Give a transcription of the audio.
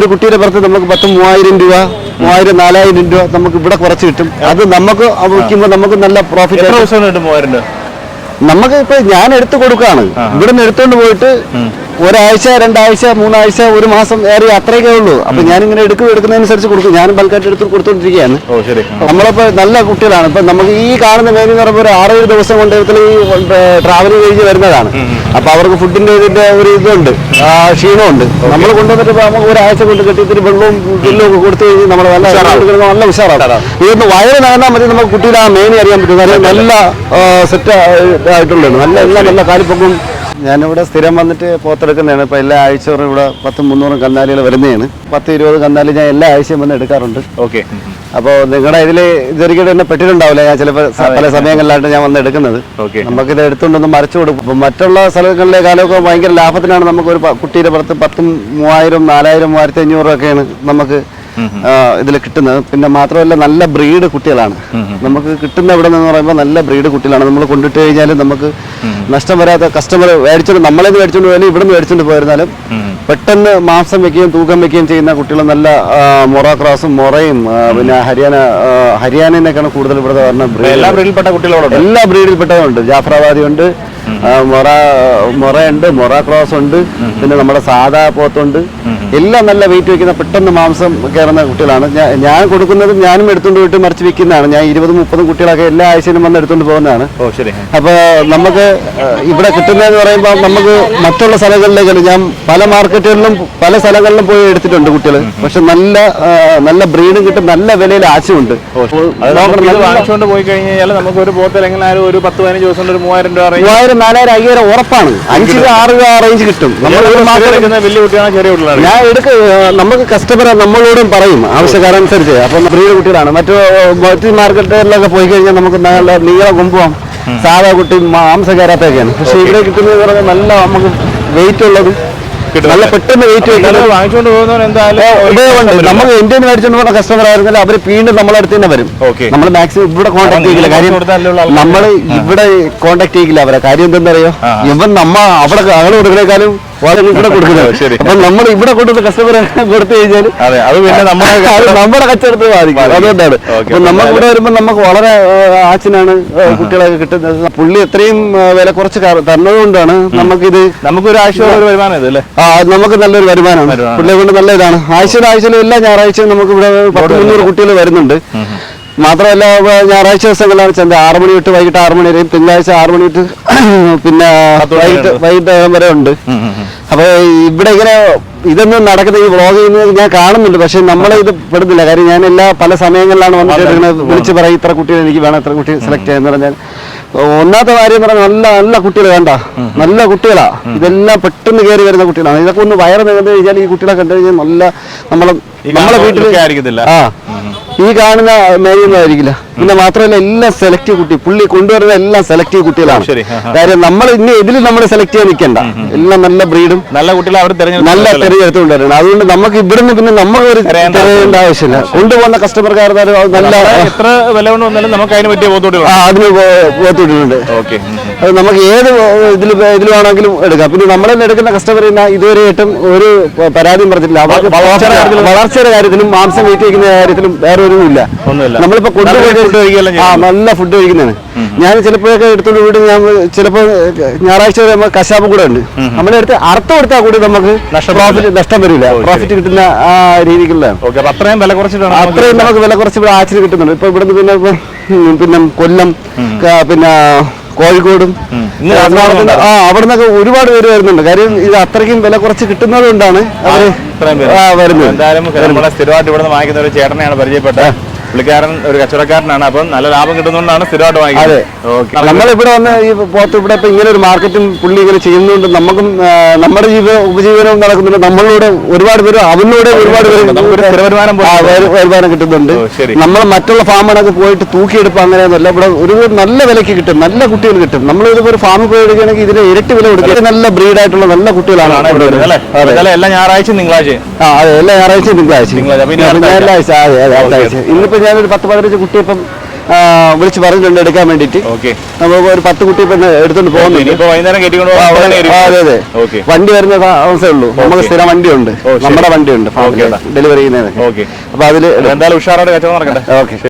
ഒരു കുട്ടിയുടെ പുറത്ത് നമുക്ക് പത്ത് മൂവായിരം രൂപ മൂവായിരം നാലായിരം രൂപ നമുക്ക് ഇവിടെ കുറച്ച് കിട്ടും. അത് നമുക്ക് വയ്ക്കുമ്പോൾ നമുക്ക് നല്ല പ്രോഫിറ്റ് നമുക്ക് ഇപ്പൊ ഞാൻ എടുത്തു കൊടുക്കാണ് ഇവിടെ നിന്ന് എടുത്തുകൊണ്ട് പോയിട്ട് ഒരാഴ്ച രണ്ടാഴ്ച മൂന്നാഴ്ച ഒരു മാസം ഏറെ അത്രയൊക്കെ ഉള്ളൂ. അപ്പൊ ഞാൻ ഇങ്ങനെ എടുക്കും എടുക്കുന്നതനുസരിച്ച് കൊടുക്കും. ഞാൻ ബൾക്കായിട്ട് എടുത്ത് കൊടുത്തോണ്ടിരിക്കുകയാണ്. നമ്മളിപ്പോ നല്ല കുട്ടികളാണ്. ഇപ്പൊ നമുക്ക് ഈ കാണുന്ന മേനി എന്ന് പറയുമ്പോൾ ഒരു ആറേഴ് ദിവസം കൊണ്ട് ഈ ട്രാവൽ കഴിഞ്ഞ് വരുന്നതാണ്. അപ്പൊ അവർക്ക് ഫുഡിന്റെ ഇതിന്റെ ഒരു ഇതുണ്ട്. ക്ഷീണമുണ്ട്. നമ്മൾ കൊണ്ടുവന്നിട്ട് നമുക്ക് ഒരാഴ്ച കൊണ്ട് കെട്ടി ഇത്തിരി വെള്ളവും പുല്ലും ഒക്കെ കൊടുത്തു കഴിഞ്ഞാൽ നമ്മൾ നല്ല നല്ല ഉഷാറാണ് ഇതൊന്ന് വയറ് നടന്നാൽ മതി നമുക്ക് കുട്ടിയുടെ ആ മേനി അറിയാൻ പറ്റും. നല്ല സെറ്റ് ആയിട്ടുള്ളതാണ് നല്ല എല്ലാം നല്ല കാലിപ്പൊക്കും ഞാനിവിടെ സ്ഥിരം വന്നിട്ട് പോത്തെടുക്കുന്നതാണ്. ഇപ്പം എല്ലാ ആഴ്ചയും ഇവിടെ പത്തും മുന്നൂറും കന്നാലികൾ വരുന്നതാണ്. പത്ത് ഇരുപത് കന്നാലി ഞാൻ എല്ലാ ആഴ്ചയും വന്ന് എടുക്കാറുണ്ട്. ഓക്കെ. അപ്പോൾ നിങ്ങളുടെ ഇതിൽ ഇതൊരിക്കലും തന്നെ പെട്ടിട്ടുണ്ടാവില്ല. ഞാൻ ചിലപ്പോൾ പല സമയങ്ങളിലായിട്ട് ഞാൻ വന്ന് എടുക്കുന്നത്. ഓക്കെ. നമുക്കിത് എടുത്തുകൊണ്ടൊന്ന് മറിച്ചു കൊടുക്കും. അപ്പം മറ്റുള്ള സ്ഥലങ്ങളിലെ കാലമൊക്കെ ഭയങ്കര ലാഭത്തിനാണ് നമുക്ക് ഒരു കുട്ടിയുടെ പുറത്ത് പത്തും മൂവായിരം നാലായിരം മൂവായിരത്തി അഞ്ഞൂറൊക്കെയാണ് നമുക്ക് ഇതിൽ കിട്ടുന്നത്. പിന്നെ മാത്രമല്ല നല്ല ബ്രീഡ് കുട്ടികളാണ്. നമുക്ക് കിട്ടുന്ന ഇവിടെ നിന്ന് പറയുമ്പോൾ നല്ല ബ്രീഡ് കുട്ടികളാണ്. നമ്മൾ കൊണ്ടിട്ട് കഴിഞ്ഞാൽ നമുക്ക് നഷ്ടം വരാത്ത കസ്റ്റമർ മേടിച്ചോണ്ട് നമ്മളെ മേടിച്ചോണ്ട് പോയാലും ഇവിടെ നിന്ന് മേടിച്ചോണ്ട് പോയിരുന്നാലും പെട്ടെന്ന് മാംസം വെക്കുകയും തൂക്കം വെക്കുകയും ചെയ്യുന്ന കുട്ടികൾ നല്ല മൊറ ക്രോസും മൊറയും പിന്നെ ഹരിയാന ആ, ഹരിയാനയിനൊക്കെയാണ് കൂടുതൽ ഇവിടെ വരുന്ന. എല്ലാ ബ്രീഡിൽപ്പെട്ട കുട്ടികളുണ്ട് എല്ലാ ബ്രീഡിൽപ്പെട്ടതുണ്ട് ജാഫറാബാദി ഉണ്ട് മൊറ മൊറയുണ്ട് മൊറ ക്രോസ് ഉണ്ട് പിന്നെ നമ്മുടെ സാധാ പോത്തുണ്ട്. എല്ലാം നല്ല വെയിറ്റ് വെക്കുന്ന പെട്ടെന്ന് മാംസം കയറുന്ന കുട്ടികളാണ്. ഞാൻ കൊടുക്കുന്നതും ഞാനും എടുത്തുകൊണ്ട് പോയിട്ട് മറിച്ച് വിൽക്കുന്നതാണ്. ഞാൻ ഇരുപതും മുപ്പതും കുട്ടികളൊക്കെ എല്ലാ ആഴ്ചയിലും വന്ന് എടുത്തുകൊണ്ട് പോകുന്നതാണ്. അപ്പോൾ നമുക്ക് ഇവിടെ കിട്ടുന്നതെന്ന് പറയുമ്പോൾ നമുക്ക് മറ്റുള്ള സ്ഥലങ്ങളിലേക്ക് ഞാൻ പല മാർക്കറ്റുകളിലും പല സ്ഥലങ്ങളിലും പോയി എടുത്തിട്ടുണ്ട് കുട്ടികൾ പക്ഷെ നല്ല നല്ല ബ്രീഡും കിട്ടും നല്ല വിലയിൽ ആശയമുണ്ട് വാങ്ങിച്ചുകൊണ്ട് പോയി കഴിഞ്ഞാൽ നമുക്ക് ഒരു പോത്തിൽ ഒരു പത്ത് പതിനഞ്ച് ദിവസം ഒരു മൂവായിരം രൂപ മൂവായിരം നാലായിരം അയ്യായിരം ഉറപ്പാണ്. അഞ്ച് രൂപ ആറ് രൂപ റേഞ്ച് കിട്ടും. നമ്മൾ ഒരു മാസം വലിയ കുട്ടിയാണോ ചെറിയ കുട്ടികളാണ്. ഞാൻ എടുക്ക നമുക്ക് കസ്റ്റമർ നമ്മളോടും പറയും ആവശ്യക്കാരനുസരിച്ച്. അപ്പം ബ്രീഡ് കുട്ടികളാണ്. മറ്റു മറ്റു മാർക്കറ്റുകളിലൊക്കെ പോയി കഴിഞ്ഞാൽ നമുക്ക് നല്ല നീള കൊമ്പും സാധാ കുട്ടി മാംസം കയറാത്തൊക്കെയാണ് പക്ഷെ ഇവിടെ കിട്ടുന്നത് പറഞ്ഞാൽ നല്ല നമുക്ക് വെയിറ്റ് ഉള്ളത്. നല്ല പെട്ടെന്ന് വെയിറ്റ് വാങ്ങിച്ചുകൊണ്ട് പോകുന്നവർ എന്തായാലും നമുക്ക് ഇന്ത്യൻ മേടിച്ചുകൊണ്ട് പോകുന്ന കസ്റ്റമർ ആയിരുന്നാലും അവർ വീണ്ടും നമ്മളെ അടുത്ത് തന്നെ വരും. നമ്മൾ മാക്സിമം ഇവിടെ കോൺടാക്ട് ചെയ്യില്ല. കാര്യം നമ്മൾ ഇവിടെ കോൺടാക്ട് ചെയ്യില്ല അവരെ. കാര്യം എന്തെന്നറിയോ. ഇവൻ നമ്മ അവിടെ ആൾ കൊടുക്കുന്നേക്കാളും വളരെ ഇവിടെ കൊടുക്കുന്നത്. ശരി. അപ്പൊ നമ്മൾ ഇവിടെ കൊണ്ടുവന്ന കസ്റ്റമർ കൊടുത്തു കഴിഞ്ഞാൽ അതെ അത് പിന്നെ നമ്മുടെ നമ്മുടെ കച്ചവടത്തിന് ബാധിക്കും. അതുകൊണ്ടാണ്. അപ്പൊ നമുക്ക് ഇവിടെ വരുമ്പോൾ നമുക്ക് വളരെ ആച്ചിനാണ് കുട്ടികളൊക്കെ കിട്ടുന്നത്. പുള്ളി എത്രയും വില കുറച്ച് കറ- തന്നതുകൊണ്ടാണ് നമുക്കിത് നമുക്കൊരു ആഴ്ചയുള്ള ഒരു വരുമാനം ഇത് അല്ലേ? ആ നമുക്ക് നല്ലൊരു വരുമാനമാണ്. വരുമാനം. പുള്ളിയെ കൊണ്ട് നല്ല ഇതാണ് ആഴ്ചയിൽ ആഴ്ചയിലും എല്ലാ ഞായറാഴ്ചയും നമുക്ക് ഇവിടെ പത്ത് മുന്നൂറ് കുട്ടികൾ വരുന്നുണ്ട്. മാത്രമല്ല ഞായറാഴ്ച ദിവസങ്ങളിലാണ് ചന്ത ആറ് മണി തൊട്ട് വൈകിട്ട് ആറ് മണി വരെയും തിങ്കളാഴ്ച ആറ് മണി തൊട്ട് പിന്നെ വൈകിട്ട് വരെ വൈകിട്ട് വരെ ഉണ്ട്. അപ്പൊ ഇവിടെ ഇങ്ങനെ ഇതൊന്നും നടക്കുന്ന ഈ വ്ളോഗ് ചെയ്യുന്നത് ഞാൻ കാണുന്നുണ്ട്. പക്ഷെ നമ്മളെ ഇത് പെടുന്നില്ല. കാര്യം ഞാൻ എല്ലാ പല സമയങ്ങളിലാണ് വന്നിട്ട് വിളിച്ച് പറയും ഇത്ര കുട്ടികൾ എനിക്ക് വേണം ഇത്ര കുട്ടി സെലക്ട് ചെയ്യാന്ന് പറഞ്ഞാൽ. ഒന്നാമത്തെ കാര്യം എന്ന് പറഞ്ഞാൽ നല്ല നല്ല കുട്ടികൾ വേണ്ട. നല്ല കുട്ടികളാ. ഇതെല്ലാം പെട്ടെന്ന് കയറി വരുന്ന കുട്ടികളാണ്. ഇതൊക്കെ ഒന്ന് വയറ് നികന്നു കഴിഞ്ഞാൽ ഈ കുട്ടികളെ കണ്ടു കഴിഞ്ഞാൽ നല്ല നമ്മളെ നമ്മളെ വീട്ടിൽ. ആ. ഈ കാണുന്ന മേയൊന്നും ആയിരിക്കില്ല. പിന്നെ മാത്രമല്ല എല്ലാം സെലക്റ്റീവ് കുട്ടി പുള്ളി കൊണ്ടുവരുന്ന എല്ലാം സെലക്റ്റീവ് കുട്ടികളാണ്. കാര്യം നമ്മൾ ഇനി ഇതിൽ നമ്മൾ സെലക്ട് ചെയ്യാൻ നിൽക്കണ്ട. എല്ലാം നല്ല ബ്രീഡും നല്ല കുട്ടികളെ അവർ നല്ല തിരഞ്ഞെടുക്കും തെരഞ്ഞെടുത്തുകൊണ്ടിരുന്നത് അതുകൊണ്ട് നമുക്ക് ഇവിടുന്ന് പിന്നെ നമുക്ക് ഒരു തിരയേണ്ട ആവശ്യമില്ല. കൊണ്ടുപോകുന്ന കസ്റ്റമർക്കാർ നല്ല എത്ര വില കൊണ്ട് വന്നാലും നമുക്ക് അതിന് പറ്റിയ ആ അതിന് പോത്തിട്ടുണ്ട് ഓക്കെ അത് നമുക്ക് ഏത് ഇതിൽ ഇതിൽ വേണമെങ്കിലും എടുക്കാം. പിന്നെ നമ്മളെ എടുക്കുന്ന കസ്റ്റമർ ഇതുവരെ ഇതുവരെയായിട്ടും ഒരു പരാതിയും പറഞ്ഞിട്ടില്ല. അവർക്ക് വളർച്ചയുടെ കാര്യത്തിലും- മാംസം വെയിറ്റ് വയ്ക്കുന്ന കാര്യത്തിലും വേറെ ഒരു ഇല്ല. നമ്മളിപ്പോ നല്ല കൊണ്ടുപോയി ആ നല്ല ഫുഡ് കഴിക്കുന്നതാണ്. ഞാൻ ചിലപ്പോഴൊക്കെ എടുത്തോണ്ട് വീട് ഞാൻ ചിലപ്പോൾ ഞായറാഴ്ച വരെ നമ്മൾ കശാപ്പ് കൂടെ ഉണ്ട്. നമ്മുടെ അടുത്ത് അർത്ഥം എടുത്താൽ കൂടി നമുക്ക് നഷ്ടം പ്രോഫിറ്റ് നഷ്ടം വരില്ല. പ്രോഫിറ്റ് കിട്ടുന്ന ആ രീതിക്കുള്ളതാണ്. അത്രയും വില കുറച്ചിട്ടാണ് നമുക്ക് അത്രയും നമുക്ക് വില കുറച്ച് ഇവിടെ കിട്ടുന്നുണ്ട്. ഇപ്പൊ ഇവിടുന്ന് പിന്നെ പിന്നെ കൊല്ലം പിന്നെ കോഴിക്കോടും ആ അവിടെ നിന്നൊക്കെ ഒരുപാട് പേര് വരുന്നുണ്ട്. കാര്യം ഇത് അത്രയ്ക്കും വില കുറച്ച് കിട്ടുന്നത് കൊണ്ടാണ് അവർ ആ, വരുന്നത്. സ്ഥിരമായിട്ട് ഇവിടെ നിന്ന് വാങ്ങിക്കുന്ന ഒരു ചേട്ടനെയാണ് പരിചയപ്പെട്ടത്. പുള്ളിക്കാരൻ ഒരു കച്ചവടക്കാരനാണ് അപ്പം നല്ല ലാഭം കിട്ടുന്നതുകൊണ്ടാണ് സ്ഥിരമായിട്ട് വാങ്ങിയത് വാങ്ങിക്കുന്നത് നമ്മളിവിടെ വന്ന് ഈ പോത്ത് ഇവിടെ ഇപ്പൊ ഇങ്ങനെ ഒരു മാർക്കറ്റും പുള്ളി ഇങ്ങനെ ചെയ്യുന്നുണ്ട്. നമുക്കും നമ്മുടെ ജീവിത ഉപജീവനവും നടക്കുന്നുണ്ട്. നമ്മളിലൂടെ ഒരുപാട് പേര് അവനിലൂടെ ഒരുപാട് പേര് വരുമാനം കിട്ടുന്നുണ്ട്. നമ്മൾ മറ്റുള്ള ഫാമുകളൊക്കെ പോയിട്ട് തൂക്കിയെടുപ്പ് അങ്ങനെയൊന്നുമല്ല. ഇവിടെ ഒരു നല്ല വിലക്ക് കിട്ടും. നല്ല കുട്ടികൾ കിട്ടും. നമ്മൾ ഒരു ഫാമിൽ പോയി എടുക്കുകയാണെങ്കിൽ ഇതിന് ഇരട്ടി വില കൊടുക്കുക നല്ല ബ്രീഡ് ബ്രീഡായിട്ടുള്ള നല്ല കുട്ടികളാണ് എല്ലാ ഞായറാഴ്ചയും തിങ്കളാഴ്ചയും. ആ അതെ എല്ലാ തിങ്കളാഴ്ച തിങ്കളാഴ്ച, ഞായറാഴ്ച അടുത്ത ഇന്നിപ്പോ ഞാനൊരു പത്ത് പതിനഞ്ച് കുട്ടി ഇപ്പം ആ, വിളിച്ച് പറഞ്ഞിട്ടുണ്ട് എടുക്കാൻ വേണ്ടിട്ട് ഓക്കെ. നമുക്ക് ഒരു പത്ത് കുട്ടി ഇപ്പം എടുത്തോണ്ട് പോകുന്നുണ്ട്. വണ്ടി വരുന്ന താമസമേ ഉള്ളൂ. നമുക്ക് സ്ഥിരം വണ്ടിയുണ്ട്. നമ്മുടെ വണ്ടിയുണ്ട്. ഡെലിവറി ചെയ്യുന്നതിന് അപ്പൊ അതിൽ എന്തായാലും നടക്കട്ടെ. ഓക്കെ.